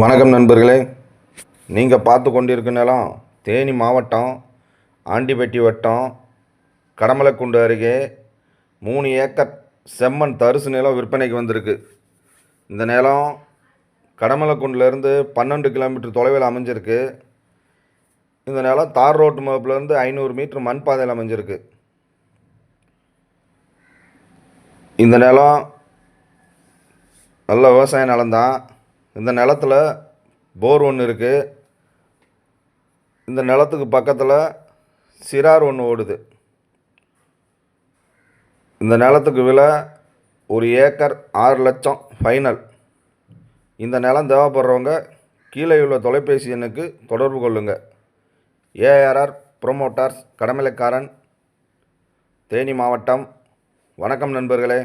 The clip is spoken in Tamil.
வணக்கம் நண்பர்களே. நீங்கள் பார்த்து கொண்டிருக்க நிலம் தேனி மாவட்டம் ஆண்டிப்பட்டி வட்டம் கடமலைக்குண்டு அருகே மூணு ஏக்கர் செம்மண் தரிசு நிலம் விற்பனைக்கு வந்திருக்கு. இந்த நிலம் கடமலைக்குண்டுலேருந்து பன்னெண்டு கிலோமீட்டர் தொலைவில் அமைஞ்சிருக்கு. இந்த நிலம் தார் ரோட்டு மப்புலேருந்து ஐநூறு மீட்டர் மண் பாதையில் அமைஞ்சிருக்கு. இந்த நிலம் நல்ல விவசாய நிலம்தான். இந்த நிலத்துல போர் ஒன்று இருக்குது இந்த நிலத்துக்கு பக்கத்தில் சிறார் ஒன்று ஓடுது. இந்த நிலத்துக்கு விலை ஒரு ஏக்கர் ஆறு லட்சம் ஃபைனல். இந்த நிலம் தேவைப்படுறவங்க கீழே உள்ள தொலைபேசி எண்ணுக்கு தொடர்பு கொள்ளுங்கள் ஏஆர்ஆர் ப்ரொமோட்டார்ஸ் கடமலைக்காரன் தேனி மாவட்டம். வணக்கம் நண்பர்களே.